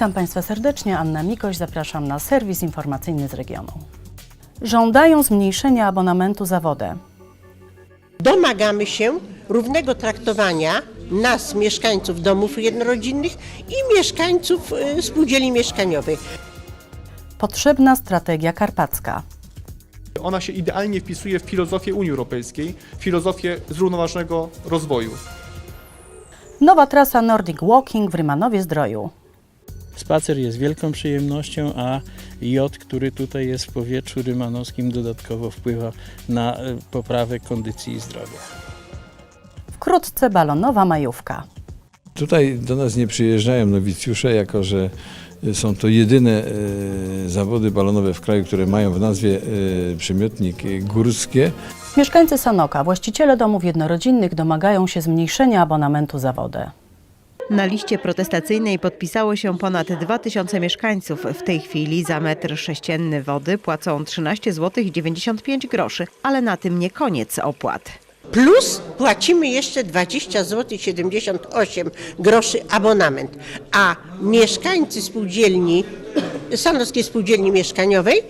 Witam Państwa serdecznie. Anna Mikoś, zapraszam na serwis informacyjny z regionu. Żądają zmniejszenia abonamentu za wodę. Domagamy się równego traktowania nas, mieszkańców domów jednorodzinnych i mieszkańców y, spółdzielni mieszkaniowych. Potrzebna strategia karpacka. Ona się idealnie wpisuje w filozofię Unii Europejskiej, filozofię zrównoważonego rozwoju. Nowa trasa Nordic Walking w Rymanowie Zdroju. Spacer jest wielką przyjemnością, a jod, który tutaj jest w powietrzu rymanowskim, dodatkowo wpływa na e, poprawę kondycji zdrowia. Wkrótce balonowa majówka. Tutaj do nas nie przyjeżdżają nowicjusze, jako że są to jedyne e, zawody balonowe w kraju, które mają w nazwie e, przymiotnik e, górskie. Mieszkańcy Sanoka, właściciele domów jednorodzinnych domagają się zmniejszenia abonamentu za wodę. Na liście protestacyjnej podpisało się ponad 2000 mieszkańców. W tej chwili za metr sześcienny wody płacą 13 zł 95 groszy, ale na tym nie koniec opłat. Plus płacimy jeszcze 20 zł 78 groszy abonament. A mieszkańcy spółdzielni, Sanockiej Spółdzielni Mieszkaniowej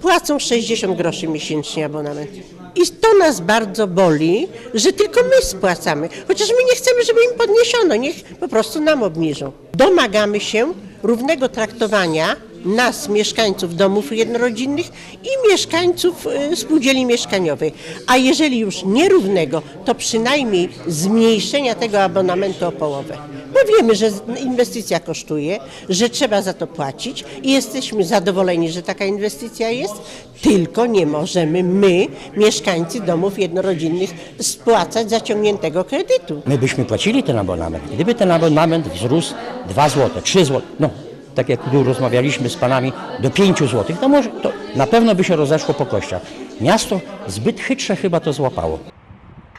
płacą 60 groszy miesięcznie abonament. I to nas bardzo boli, że tylko my spłacamy. Chociaż my nie chcemy, żeby im podniesiono, niech po prostu nam obniżą. Domagamy się równego traktowania nas, mieszkańców domów jednorodzinnych i mieszkańców y, spółdzielni mieszkaniowej. A jeżeli już nierównego, to przynajmniej zmniejszenia tego abonamentu o połowę. Bo wiemy, że inwestycja kosztuje, że trzeba za to płacić i jesteśmy zadowoleni, że taka inwestycja jest, tylko nie możemy my, mieszkańcy domów jednorodzinnych, spłacać zaciągniętego kredytu. My byśmy płacili ten abonament. Gdyby ten abonament wzrósł 2 zł, 3 zł, no tak jak tu rozmawialiśmy z panami, do 5 zł, to może to na pewno by się rozeszło po kościach. Miasto zbyt chytrze chyba to złapało.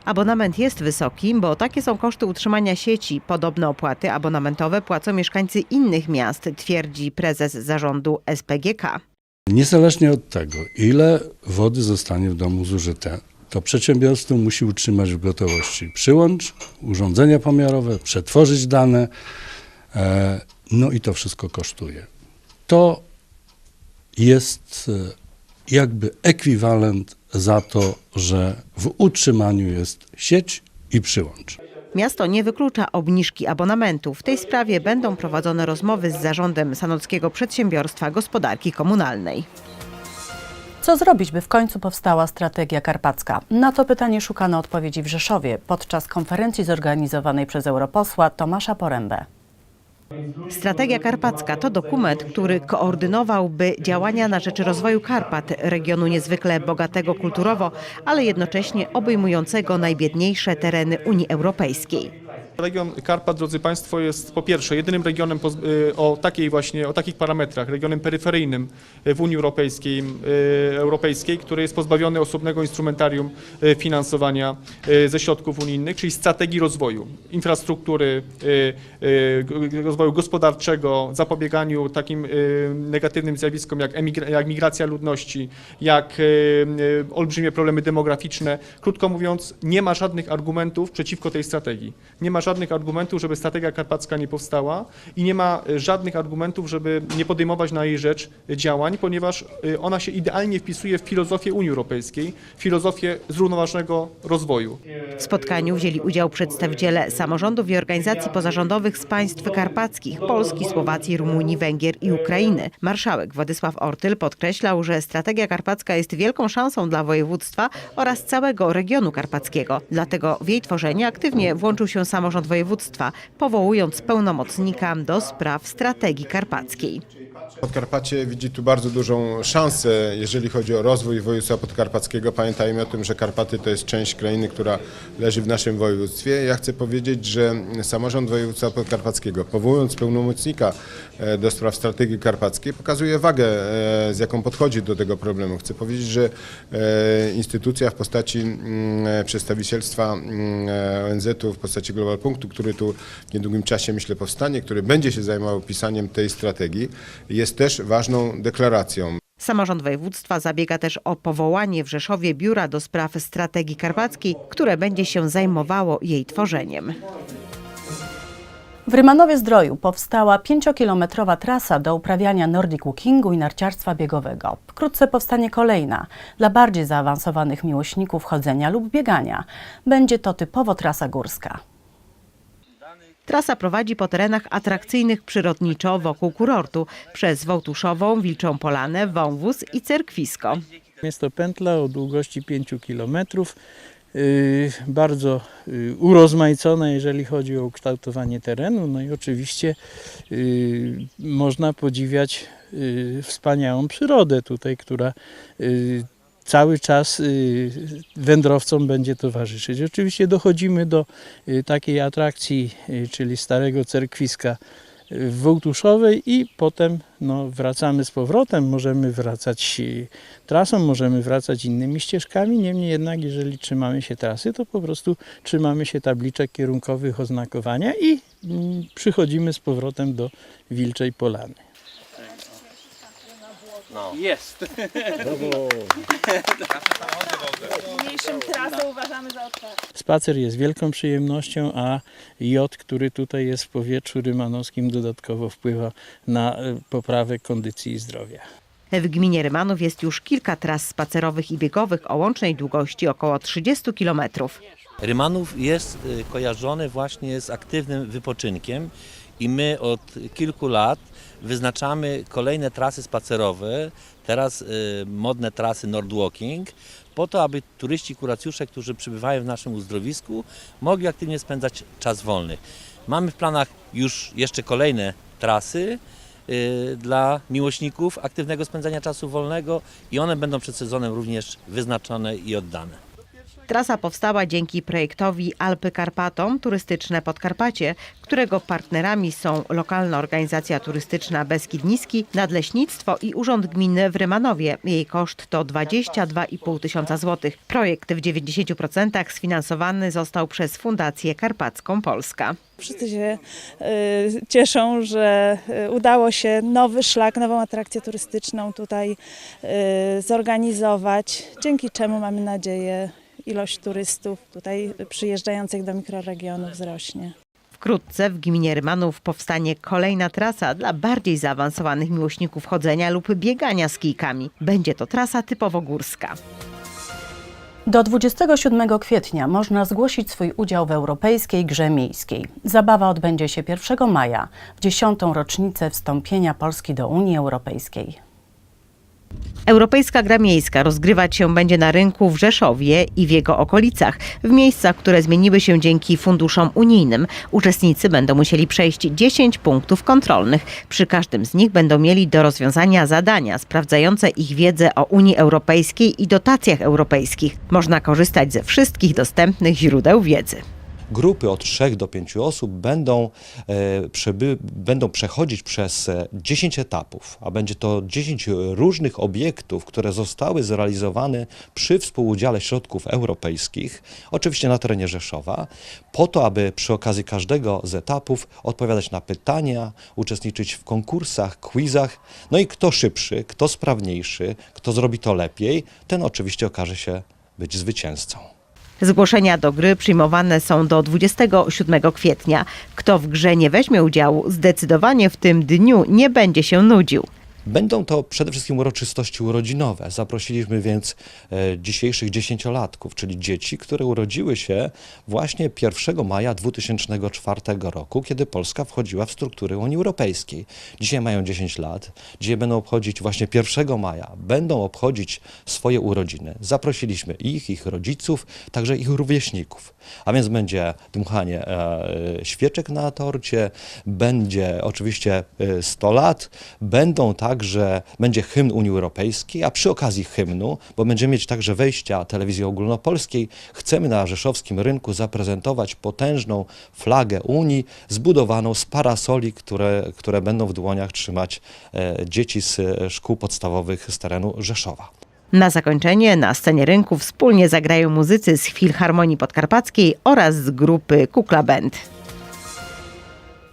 Abonament jest wysoki, bo takie są koszty utrzymania sieci. Podobne opłaty abonamentowe płacą mieszkańcy innych miast, twierdzi prezes zarządu SPGK. Niezależnie od tego, ile wody zostanie w domu zużyte, to przedsiębiorstwo musi utrzymać w gotowości przyłącz, urządzenia pomiarowe, przetworzyć dane, e, no i to wszystko kosztuje. To jest e, jakby ekwiwalent za to, że w utrzymaniu jest sieć i przyłącz. Miasto nie wyklucza obniżki abonamentu. W tej sprawie będą prowadzone rozmowy z zarządem Sanockiego Przedsiębiorstwa Gospodarki Komunalnej. Co zrobić, by w końcu powstała strategia karpacka? Na to pytanie szukano odpowiedzi w Rzeszowie podczas konferencji zorganizowanej przez europosła Tomasza Porębę. Strategia Karpacka to dokument, który koordynowałby działania na rzecz rozwoju Karpat, regionu niezwykle bogatego kulturowo, ale jednocześnie obejmującego najbiedniejsze tereny Unii Europejskiej. Region Karpat, drodzy Państwo, jest po pierwsze jedynym regionem y, o takiej właśnie, o takich parametrach, regionem peryferyjnym w Unii Europejskiej, y, Europejskiej, który jest pozbawiony osobnego instrumentarium y, finansowania ze środków unijnych, czyli strategii rozwoju, infrastruktury, rozwoju gospodarczego, zapobieganiu takim negatywnym zjawiskom jak, jak migracja ludności, jak olbrzymie problemy demograficzne. Krótko mówiąc, nie ma żadnych argumentów przeciwko tej strategii. Nie ma argumentów, żeby strategia karpacka nie powstała i nie ma y, żadnych argumentów, żeby nie podejmować na jej rzecz y, działań, ponieważ y, ona się idealnie wpisuje w filozofię Unii Europejskiej, filozofię zrównoważonego rozwoju. W spotkaniu wzięli udział przedstawiciele samorządów i organizacji pozarządowych z państw karpackich Polski, Słowacji, Rumunii, Węgier i Ukrainy. Marszałek Władysław Ortyl podkreślał, że strategia karpacka jest wielką szansą dla województwa oraz całego regionu karpackiego. Dlatego w jej tworzenie aktywnie włączył się samorząd województwa, powołując pełnomocnika do spraw strategii karpackiej. Podkarpacie widzi tu bardzo dużą szansę, jeżeli chodzi o rozwój województwa podkarpackiego. Pamiętajmy o tym, że Karpaty to jest część krainy, która leży w naszym województwie. Ja chcę powiedzieć, że samorząd województwa podkarpackiego, powołując pełnomocnika e, do spraw strategii karpackiej, pokazuje wagę, e, z jaką podchodzi do tego problemu. Chcę powiedzieć, że e, instytucja w postaci mm, przedstawicielstwa mm, ONZ-u, w postaci Global Punktu, który tu w niedługim czasie, myślę, powstanie, który będzie się zajmował pisaniem tej strategii, jest też ważną deklaracją. Samorząd województwa zabiega też o powołanie w Rzeszowie biura do spraw strategii karpackiej, które będzie się zajmowało jej tworzeniem. W Rymanowie Zdroju powstała 5-kilometrowa trasa do uprawiania nordic walkingu i narciarstwa biegowego. Wkrótce powstanie kolejna dla bardziej zaawansowanych miłośników chodzenia lub biegania. Będzie to typowo trasa górska. Trasa prowadzi po terenach atrakcyjnych przyrodniczo wokół kurortu przez Wołtuszową, Wilczą Polanę, Wąwóz i Cerkwisko. Jest to pętla o długości 5 km, bardzo y, urozmaicona, jeżeli chodzi o ukształtowanie terenu. No i oczywiście y, można podziwiać y, wspaniałą przyrodę tutaj, która y, cały czas y, wędrowcom będzie towarzyszyć. Oczywiście dochodzimy do y, takiej atrakcji, y, czyli Starego Cerkwiska w Wołtuszowej i potem no, wracamy z powrotem. Możemy wracać trasą, możemy wracać innymi ścieżkami. Niemniej jednak, jeżeli trzymamy się trasy, to po prostu trzymamy się tabliczek kierunkowych oznakowania i mm, przychodzimy z powrotem do Wilczej Polany. Jest. Mniejszym trasę uważamy za otwartą. Spacer jest wielką przyjemnością, a jod, który tutaj jest w powietrzu rymanowskim, dodatkowo wpływa na y, poprawę kondycji i zdrowia. W gminie Rymanów jest już kilka tras spacerowych i biegowych o łącznej długości około 30 kilometrów. Rymanów jest y, kojarzony właśnie z aktywnym wypoczynkiem i my od kilku lat wyznaczamy kolejne trasy spacerowe, teraz y, modne trasy Nordwalking, po to, aby turyści, kuracjusze, którzy przybywają w naszym uzdrowisku, mogli aktywnie spędzać czas wolny. Mamy w planach już jeszcze kolejne trasy y, dla miłośników aktywnego spędzania czasu wolnego i one będą przed sezonem również wyznaczone i oddane. Trasa powstała dzięki projektowi Alpy Karpatom Turystyczne Podkarpacie, którego partnerami są lokalna organizacja turystyczna Beskid Niski, Nadleśnictwo i Urząd Gminy w Rymanowie. Jej koszt to 22,5 tysiąca złotych. Projekt w 90% sfinansowany został przez Fundację Karpacką Polska. Wszyscy się y, cieszą, że y, udało się nowy szlak, nową atrakcję turystyczną tutaj y, zorganizować, dzięki czemu mamy nadzieję ilość turystów tutaj przyjeżdżających do mikroregionu wzrośnie. Wkrótce w gminie Rymanów powstanie kolejna trasa dla bardziej zaawansowanych miłośników chodzenia lub biegania z kijkami. Będzie to trasa typowo górska. Do 27 kwietnia można zgłosić swój udział w Europejskiej Grze Miejskiej. Zabawa odbędzie się 1 maja, w dziesiątą rocznicę wstąpienia Polski do Unii Europejskiej. Europejska Gra Miejska rozgrywać się będzie na rynku w Rzeszowie i w jego okolicach, w miejscach, które zmieniły się dzięki funduszom unijnym. Uczestnicy będą musieli przejść 10 punktów kontrolnych. Przy każdym z nich będą mieli do rozwiązania zadania sprawdzające ich wiedzę o Unii Europejskiej i dotacjach europejskich. Można korzystać ze wszystkich dostępnych źródeł wiedzy. Grupy od 3 do 5 osób będą, e, przeby, będą przechodzić przez e, 10 etapów, a będzie to 10 różnych obiektów, które zostały zrealizowane przy współudziale środków europejskich, oczywiście na terenie Rzeszowa, po to, aby przy okazji każdego z etapów odpowiadać na pytania, uczestniczyć w konkursach, quizach. No i kto szybszy, kto sprawniejszy, kto zrobi to lepiej, ten oczywiście okaże się być zwycięzcą. Zgłoszenia do gry przyjmowane są do 27 kwietnia. Kto w grze nie weźmie udziału, zdecydowanie w tym dniu nie będzie się nudził. Będą to przede wszystkim uroczystości urodzinowe. Zaprosiliśmy więc e, dzisiejszych dziesięciolatków, czyli dzieci, które urodziły się właśnie 1 maja 2004 roku, kiedy Polska wchodziła w struktury Unii Europejskiej. Dzisiaj mają 10 lat, dzisiaj będą obchodzić właśnie 1 maja, będą obchodzić swoje urodziny. Zaprosiliśmy ich, ich rodziców, także ich rówieśników. A więc będzie dmuchanie e, świeczek na torcie, będzie oczywiście e, 100 lat, będą także, będzie hymn Unii Europejskiej, a przy okazji hymnu, bo będziemy mieć także wejścia telewizji ogólnopolskiej, chcemy na rzeszowskim rynku zaprezentować potężną flagę Unii zbudowaną z parasoli, które, które będą w dłoniach trzymać e, dzieci z e, szkół podstawowych z terenu Rzeszowa. Na zakończenie na scenie rynku wspólnie zagrają muzycy z Filharmonii Podkarpackiej oraz z grupy Kukla Band.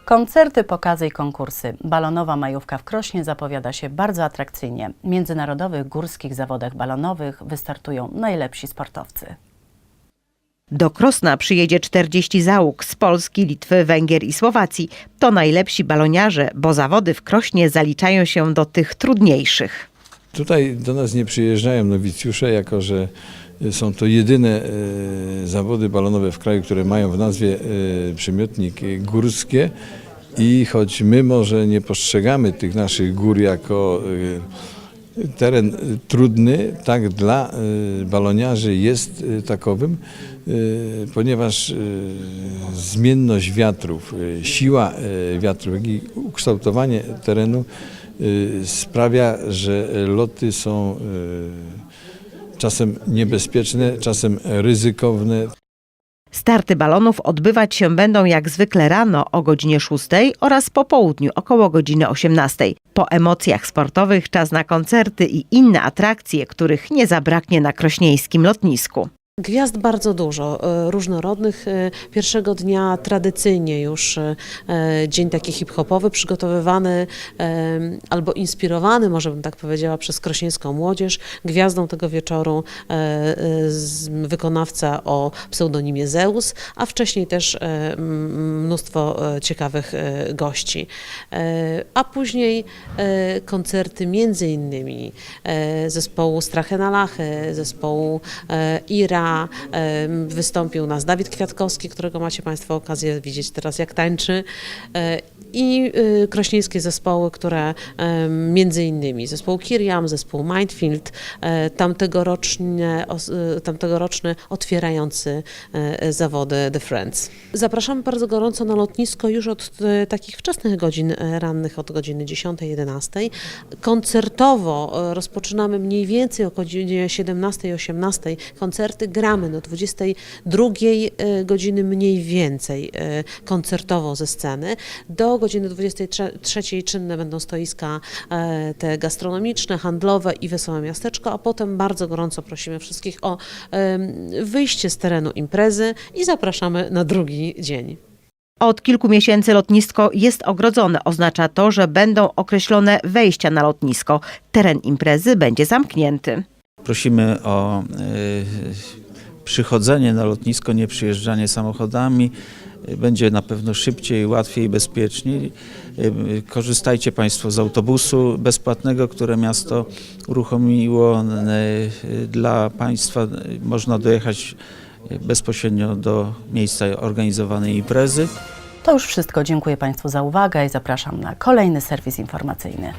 Koncerty, pokazy i konkursy. Balonowa majówka w Krośnie zapowiada się bardzo atrakcyjnie. W międzynarodowych górskich zawodach balonowych wystartują najlepsi sportowcy. Do Krosna przyjedzie 40 załóg z Polski, Litwy, Węgier i Słowacji. To najlepsi baloniarze, bo zawody w Krośnie zaliczają się do tych trudniejszych. Tutaj do nas nie przyjeżdżają nowicjusze, jako że są to jedyne e, zawody balonowe w kraju, które mają w nazwie e, przymiotnik e, górskie. I choć my może nie postrzegamy tych naszych gór jako teren trudny, tak dla baloniarzy jest takowym, ponieważ zmienność wiatrów, siła wiatrów, i ukształtowanie terenu sprawia, że loty są czasem niebezpieczne, czasem ryzykowne. Starty balonów odbywać się będą jak zwykle rano o godzinie 6 oraz po południu około godziny 18. Po emocjach sportowych czas na koncerty i inne atrakcje, których nie zabraknie na krośnieńskim lotnisku. Gwiazd bardzo dużo, e, różnorodnych. E, Pierwszego dnia tradycyjnie już e, dzień taki hip-hopowy, przygotowywany albo inspirowany, może bym tak powiedziała, przez krośnieńską młodzież. Gwiazdą tego wieczoru wykonawca o pseudonimie Zeus, a wcześniej też mnóstwo ciekawych gości. A później koncerty między innymi zespołu Strachy na Lachy, zespołu Ira, wystąpił nas Dawid Kwiatkowski, którego macie Państwo okazję widzieć teraz jak tańczy e, i e, krośnieńskie zespoły, które między innymi zespół Kiriam, zespół Mindfield, tamtegoroczne, os- e, tamtegoroczny otwierający zawody The Friends. Zapraszamy bardzo gorąco na lotnisko już od takich wczesnych godzin rannych, od godziny 10-11. Koncertowo rozpoczynamy mniej więcej o godzinie 17-18. Koncerty gramy do 22 e, godziny mniej więcej e, koncertowo ze sceny. Do godziny 23 czynne będą stoiska e, te gastronomiczne, handlowe i wesołe miasteczko, a potem bardzo gorąco prosimy wszystkich o wyjście z terenu imprezy i zapraszamy na drugi dzień. Od kilku miesięcy lotnisko jest ogrodzone. Oznacza to, że będą określone wejścia na lotnisko. Teren imprezy będzie zamknięty. Prosimy o y, przychodzenie na lotnisko, nie przyjeżdżanie samochodami. Y, Będzie na pewno szybciej, łatwiej, bezpieczniej. Y, Korzystajcie Państwo z autobusu bezpłatnego, które miasto uruchomiło. Y, Dla Państwa można dojechać bezpośrednio do miejsca organizowanej imprezy. To już wszystko. Dziękuję Państwu za uwagę i zapraszam na kolejny serwis informacyjny.